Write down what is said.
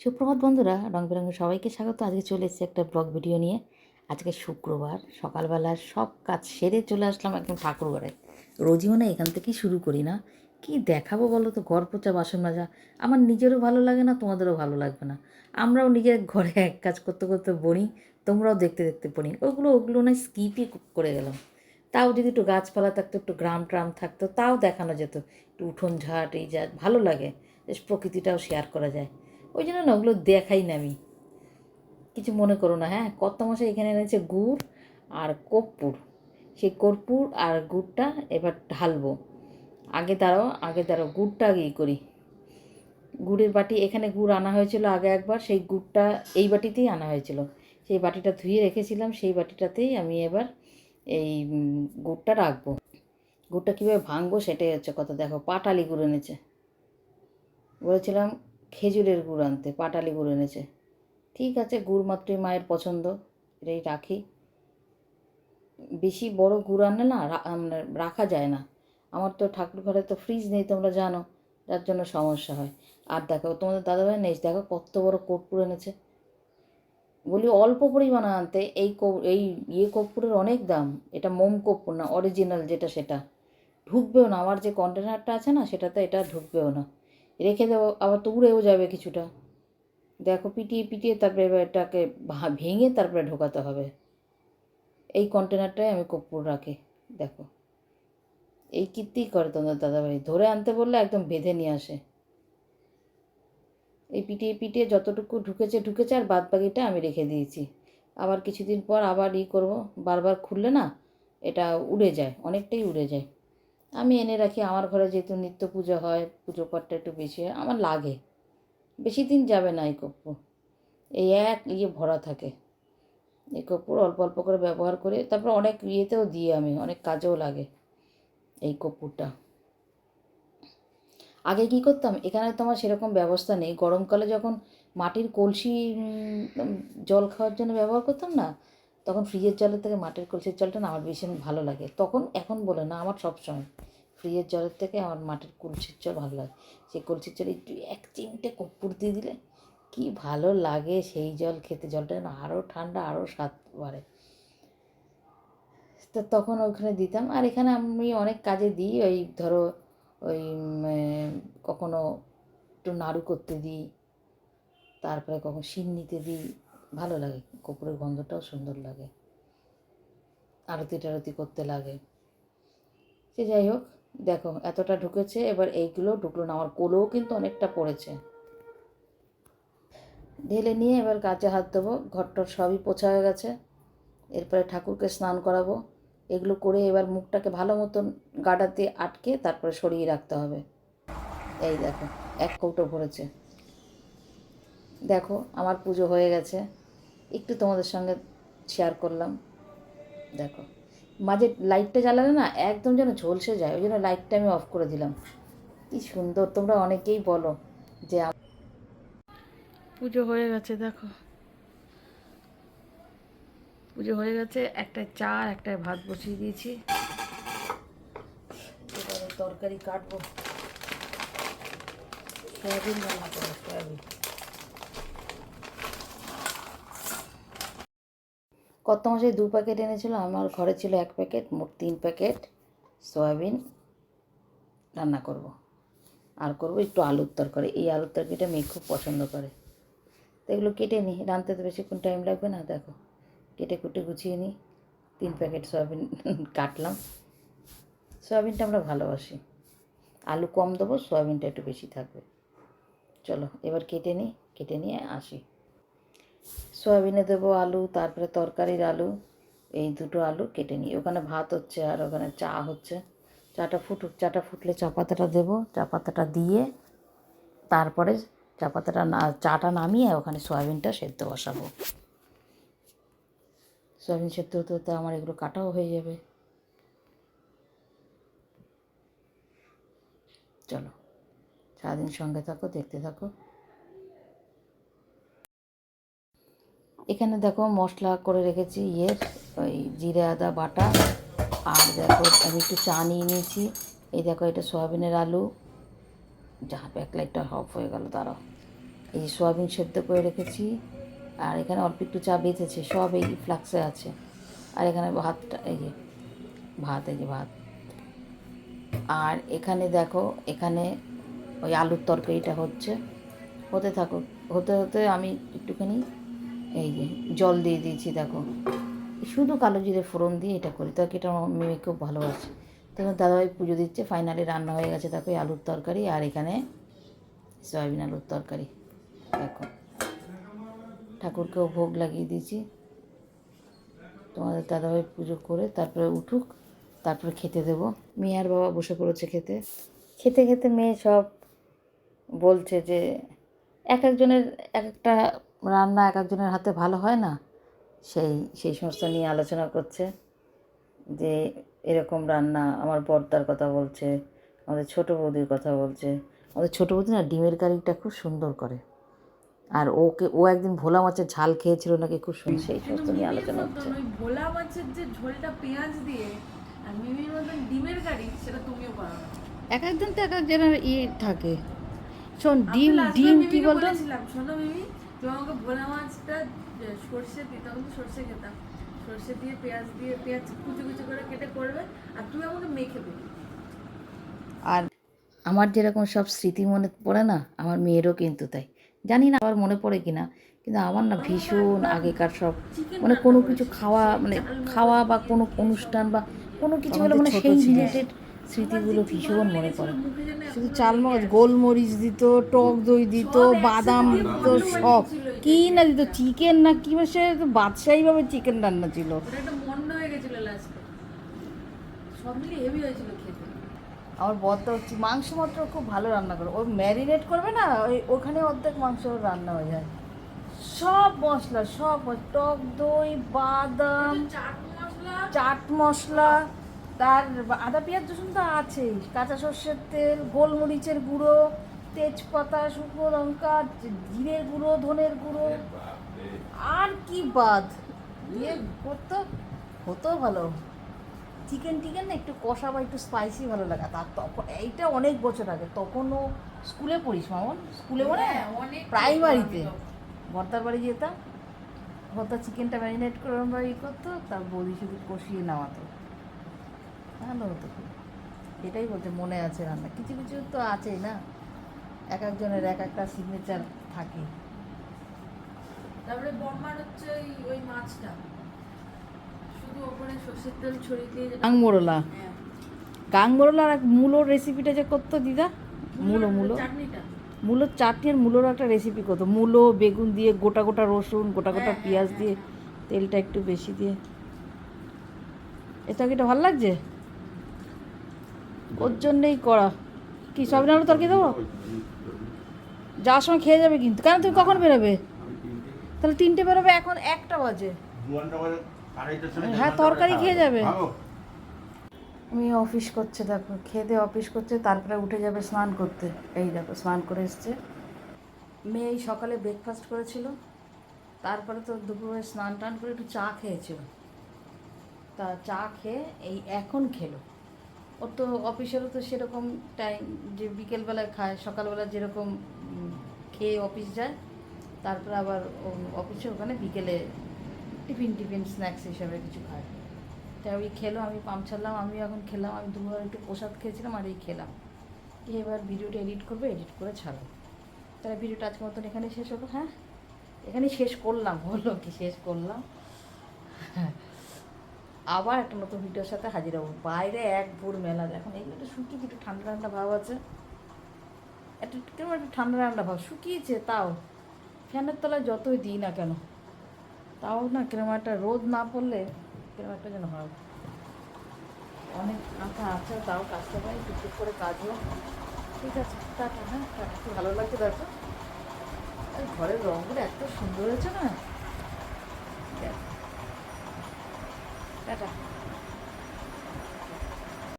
সুপ্রভাত বন্ধুরা রং বেরঙের সবাইকে স্বাগত। আজকে চলে এসেছি একটা ব্লগ ভিডিও নিয়ে। আজকে শুক্রবার সকালবেলার সব কাজ সেরে চলে আসলাম একদম ঠাকুর ঘরে রোজই মানে এখান থেকেই শুরু করি না। কি দেখাবো বলো তো ঘর পোচা বাসন মাজা। আমার নিজেরও ভালো লাগে না, তোমাদেরও ভালো লাগবে না। আমরাও নিজের ঘরে এক কাজ করতে করতে বনি, তোমরাও দেখতে দেখতে বনি। ওগুলো ওগুলো না স্কিপই করে গেলাম। তাও যদি একটু গাছপালা থাকতো, একটু গ্রাম ট্রাম থাকতো, তাও দেখানো যেত। একটু উঠোন ঝাট, এই যা ভালো লাগে। বেশ প্রকৃতিটাও শেয়ার করা যায়। ওই জন্য না ওগুলো দেখাই না আমি। কিছু মনে করো না হ্যাঁ? কত মাসে এখানে এনেছে গুড় আর কর্পূর। সেই কর্পূর আর গুড়টা এবার ঢালবো। আগে দাঁড়াও আগে দাঁড়াও, গুড়টা আগেই করি। গুড়ের বাটি, এখানে গুড় আনা হয়েছিল আগে একবার, সেই গুড়টা এই বাটিতেই আনা হয়েছিল। সেই বাটিটা ধুয়ে রেখেছিলাম, সেই বাটিটাতেই আমি এবার এই গুড়টা রাখব। গুড়টা কীভাবে ভাঙবো সেটাই হচ্ছে কথা। দেখো, পাটালি গুড় এনেছে। বলেছিলাম খেজুরের গুড় আনতে, পাটালি গুড় এনেছে। ঠিক আছে, গুড় মাত্রই মায়ের পছন্দ, এটাই রাখি। বেশি বড় গুড় আনলে না মানে রাখা যায় না। আমার তো ঠাকুর ঘরে তো ফ্রিজ নেই, তোমরা জানো, যার জন্য সমস্যা হয়। আর দেখো, তোমাদের দাদাভাই নেই, দেখো কত বড় কর্পূর এনেছে। বলি অল্প পরিমাণ আনতে, এই এই ইয়ে কর্পূরের অনেক দাম। এটা মোম কর্পূর না অরিজিনাল যেটা সেটা। ঢুকবেও না, আমার যে কন্টেনারটা আছে না, সেটাতে এটা ঢুকবেও না। রেখে দেবো, আবার তো উড়েও যাবে কিছুটা। দেখো পিটিয়ে পিটিয়ে তারপরে এবার এটাকে ভেঙে তারপরে ঢোকাতে হবে। এই কন্টেনারটাই আমি কর্পূর রাখি, দেখো। এই কীর্তি করে তোমাদের দাদাভাই, ধরে আনতে বললে একদম বেঁধে নিয়ে আসে। এই পিটিয়ে পিটিয়ে যতটুকু ঢুকেছে ঢুকেছে, আর বাদ বাকিটা আমি রেখে দিয়েছি। আবার কিছুদিন পর আবার ই করব, বারবার খুললে না, এটা উড়ে যায়, অনেকটাই উড়ে যায়। আমি এনে রাখি, আমার ঘরে যেহেতু নিত্য পুজো হয়, পুজো পাঠটা একটু বেশি হয়, আমার লাগে। বেশি দিন যাবে না এই কর্পূর এই এক ইয়ে ভরা থাকে। এই কর্পূর অল্প অল্প করে ব্যবহার করে, তারপর অনেক ইয়েতেও দিই আমি, অনেক কাজেও লাগে এই কর্পূরটা আগে কি করতাম? এখানে তো আমার সেরকম ব্যবস্থা নেই। গরমকালে যখন মাটির কলসি জল খাওয়ার জন্য ব্যবহার করতাম না তখন ফ্রিজের জলের থেকে মাটির কলসির জলটা না আমার ভীষণ ভালো লাগে। তখন এখন বলে না, আমার সব সময়। ফ্রিজের জলের থেকে আমার মাটির কলসির জল ভালো লাগে। সেই কলসির জলে একটু এক চিমটে কর্পূর দিয়ে দিলে কি ভালো লাগে সেই জল খেতে। জলটা যেন আরও ঠান্ডা আরও স্বাদ বাড়ে। তো তখন ওখানে দিতাম। আর এখানে আমি অনেক কাজে দিই, ওই ধরো, ওই কখনো একটু নাড়ু করতে দিই, তারপরে কখন সিন্নিতে দিই। ভালো লাগে। কপুরের গন্ধটাও সুন্দর লাগে। আরতি টারতি করতে লাগে। সে যাই হোক, দেখো এতটা ঢুকেছে, এবার এইগুলো ঢুকলো না, আমার কোলেও কিন্তু অনেকটা পড়েছে। ঢেলে নিয়ে এবার কাজে হাত দেবো ঘরটর সবই পোছা হয়ে গেছে। এরপরে ঠাকুরকে স্নান করাবো। এগুলো করে এবার মুখটাকে ভালো মতন গাডা দিয়ে আটকে তারপরে সরিয়ে রাখতে হবে। এই দেখো, এক কৌটো ভরেছে দেখো, আমার পুজো হয়ে গেছে। একটু তোমাদের সঙ্গে শেয়ার করলাম। দেখো মাঝে লাইটটা জ্বালালে না একদম যেন ঝলসে যায় ওই জন্য লাইটটা আমি অফ করে দিলাম। কি সুন্দর তোমরা অনেকেই বলো যে পুজো হয়ে গেছে দেখো। পুজো হয়ে গেছে একটা চা আর একটা ভাত বসিয়ে দিয়েছি। তরকারি কাটবো। সয়াবিন রান্না করব সয়াবিন। কত মাসে দু প্যাকেট এনেছিল, আমার ঘরে ছিল এক প্যাকেট, মোট তিন প্যাকেট সয়াবিন রান্না করব। আর করব একটু আলুর তরকারি। এই আলুর তরকারিটা মেয়ে খুব পছন্দ করে। তো এগুলো কেটে নিই রাঁধতে তো বেশিক্ষণ টাইম লাগবে না, দেখো। কেটে কুটে গুছিয়ে নিই তিন প্যাকেট সয়াবিন কাটলাম। সয়াবিনটা আমরা ভালোবাসি। আলু কম দেবো, সয়াবিনটা একটু বেশি থাকবে। চলো, এবার কেটে নিই কেটে নিয়ে আসি। সয়াবিনে দেবো আলু, তারপরে তরকারির আলু, এই দুটো আলু কেটে নিই। ওখানে ভাত হচ্ছে আর ওখানে চা হচ্ছে। চাটা ফুটুক, চাটা ফুটলে চা পাতাটা দেবো, চা পাতাটা দিয়ে তারপরে চা পাতাটা না, চাটা নামিয়ে ওখানে সয়াবিনটা সেদ্ধ বসাবো। সয়াবিন সেদ্ধ হতে হতে আমার এগুলো কাটাও হয়ে যাবে। চলো, সারাদিন সঙ্গে থাকো, দেখতে থাকো। এখানে দেখো মশলা করে রেখেছি ইয়ের, ওই জিরে, আদা, বাটা। আর দেখো আমি একটু চা নিয়ে নিয়েছি। এই দেখো এটা সয়াবিনের আলু। যা ব্যাক লাইটটা অফ হয়ে গেল, দাঁড়াও। এই সোয়াবিন সেদ্ধ করে রেখেছি। আর এখানে অল্প একটু চা বেঁচেছে সব এই ফ্লাক্সে আছে। আর এখানে ভাতটা, এই যে ভাত, এই যে ভাত। আর এখানে দেখো, এখানে ওই আলুর তরকারিটা হচ্ছে। হতে থাকুক, হতে হতে আমি একটুখানি এই যে, জল দিয়ে দিয়েছি, দেখো। শুধু কালো জিরে ফোড়ন দিয়ে এটা করি তরকারিটা আমার মেয়ে খুব ভালোবাসে। তখন দাদাভাই পুজো দিচ্ছে ফাইনালি রান্না হয়ে গেছে, দেখো আলুর তরকারি আর এখানে সয়াবিন আলুর তরকারি। দেখো, ঠাকুরকেও ভোগ লাগিয়ে দিয়েছি। তোমাদের দাদাভাই পুজো করে তারপরে উঠুক, তারপরে খেতে দেবো। মেয়ে আর বাবা বসে পড়েছে খেতে। খেতে খেতে মেয়ে সব বলছে যে, এক একজনের এক একটা রান্না এক একজনের হাতে ভালো হয় না? সেই সেই সমস্ত নিয়ে আলোচনা করছে যে এরকম রান্না আমার বর্তার কথা বলছে আমাদের ছোটো বৌদির কথা বলছে। আমাদের ছোটো বৌদি না ডিমের কারিটা খুব সুন্দর করে। আর ওকে ও একদিন ভোলা মাছের ঝাল খেয়েছিল নাকি খুব সুন্দর সেই সমস্ত নিয়ে আলোচনা হচ্ছে। ভোলা মাছের যে ঝোলটা পেঁয়াজ দিয়ে আর মিমির মতন ডিমের কারি সেটা তুমিও পারো এক একজন তো এক একজনের ইয়ে থাকে। শোন ডিম ডিম কি বলতো? শোনো মিমি তুমি আমাকে ভোলা মাছটা সর্ষে দিতে তখন তো সর্ষে খেতাম। সর্ষে দিয়ে পেঁয়াজ দিয়ে পেঁয়াজ কুচি কুচি করে কেটে করবে আর তুমি আমাকে মেখে দেবে। আর আমার যেরকম সব স্মৃতি মনে পড়ে না আমার মেয়েরও কিন্তু তাই। জানি না আবার মনে পড়ে কিনা কিন্তু আমার না ভীষণ আগেকার সব মানে কোনো কিছু খাওয়া মানে খাওয়া বা কোনো অনুষ্ঠান বা কোনো কিছু হলে মানে সেই রিলেটেড স্মৃতিগুলো ভীষণ মনে পড়ে। শুধু চালমগজ গোলমরিচ দিত টক দই দিত বাদাম দিত সব। কি না দিত চিকেন না কি মানে সে বাদশাহীভাবে চিকেন রান্না ছিল। আমার বরটা হচ্ছে মাংস মাত্র খুব ভালো রান্না করে। ও ম্যারিনেট করবে না ওই ওখানে অর্ধেক মাংস রান্না হয়ে যায়। সব মশলা সব টক দই বাদাম চাট মশলা। চাট মশলা। তার আদা পেঁয়াজ রসুন তো আছেই কাঁচা সর্ষের তেল গোলমরিচের গুঁড়ো তেজপাতা শুকনো লঙ্কা জিরের গুঁড়ো ধনের গুঁড়ো। আর কি বাদ? দিয়ে করতো হতো ভালো। চিকেন টিকেন না একটু কষা বা একটু স্পাইসি ভালো লাগে। তার তখন এইটা অনেক বছর আগে। তখনও স্কুলে পড়িস মামন? স্কুলে মানে হ্যাঁ, প্রাইমারিতে। ভর্তার বাড়ি যেতাম ভর্তা চিকেনটা ম্যারিনেট করে আমরা ই করতো তার বৌদি শুধু কষিয়ে নামাতো। ভালো হতো এটাই বলতে মনে আছে রান্না। কিছু কিছু তো আছেই না। এক একজনের এক একটা সিগনেচার থাকে। তারপরে বম্মার হচ্ছে ওই মাছটা। শুধু ওপরে সর্ষের তেল ছড়িয়ে দিয়ে যেটা- গাং মোড়লা হ্যাঁ, এক মূলোর রেসিপিটা যে করতো দিদা? মূলো মূলো চাটনিটা। মূলোর চাটনি আর মূলোর একটা রেসিপি করতো। মূলো বেগুন দিয়ে গোটা গোটা রসুন গোটা গোটা হ্যাঁ, পেঁয়াজ হ্যাঁ, দিয়ে তেলটা একটু বেশি দিয়ে। এটা এটা ভালো লাগছে? ওর জন্যেই করা। কি সবিন আলু তরকারি দেবো? যাওয়ার সময় খেয়ে যাবে কিন্তু। কেন তুমি কখন বেরোবে? তাহলে তিনটে বেরোবে এখন একটা বাজে। হ্যাঁ, তরকারি খেয়ে যাবে। আমি অফিস করছে দেখো খেয়ে দিয়ে অফিস করছে তারপরে উঠে যাবে স্নান করতে। এই দেখো স্নান করে এসছে। মেয়ে এই সকালে ব্রেকফাস্ট করেছিল তারপরে তো দুপুরে স্নান টান করে একটু চা খেয়েছিল। তা চা খেয়ে এই এখন খেলো। ওর তো অফিসেরও তো সেরকম টাইম যে বিকেলবেলায় খায়, সকালবেলা যেরকম খেয়ে অফিস যায়, তারপরে আবার অফিসে ওখানে বিকেলে টিফিন টিফিন স্ন্যাক্স হিসাবে কিছু খায়। তাই ওই খেলো, আমি পাম্প ছাড়লাম, আমি এখন খেলাম, আমি দুবার একটু প্রসাদ খেয়েছিলাম আর এই খেলাম। এবার ভিডিওটা এডিট করবে এডিট করে ছাড়ো। তাহলে ভিডিওটা আজকের মতন এখানে শেষ হলো হ্যাঁ? এখানে শেষ করলাম, হলো কি শেষ করলাম? আবার একটা নতুন ভিডিওর সাথে হাজির হব। বাইরে এক ভোর মেলা। এখন এইগুলো একটু শুকিয়ে একটু ঠান্ডা ঠান্ডা ভাব আছে। একটু কেমন একটু ঠান্ডা ঠান্ডা ভাব। শুকিয়েছে, তাও। ফ্যানের তলায় যতই দিই না কেন, তাও না কিরম একটা রোদ না পড়লে কিরম একটা যেন হয়। অনেক কাঁথা আছে, তাও কাজটা পাই টুকটুক করে কাজও। ঠিক আছে, টাটা হ্যাঁ টাটা। ভালো লাগছে, দেখো। ঘরের রঙগুলো এত সুন্দর হয়েছে না। দেখ। টাটা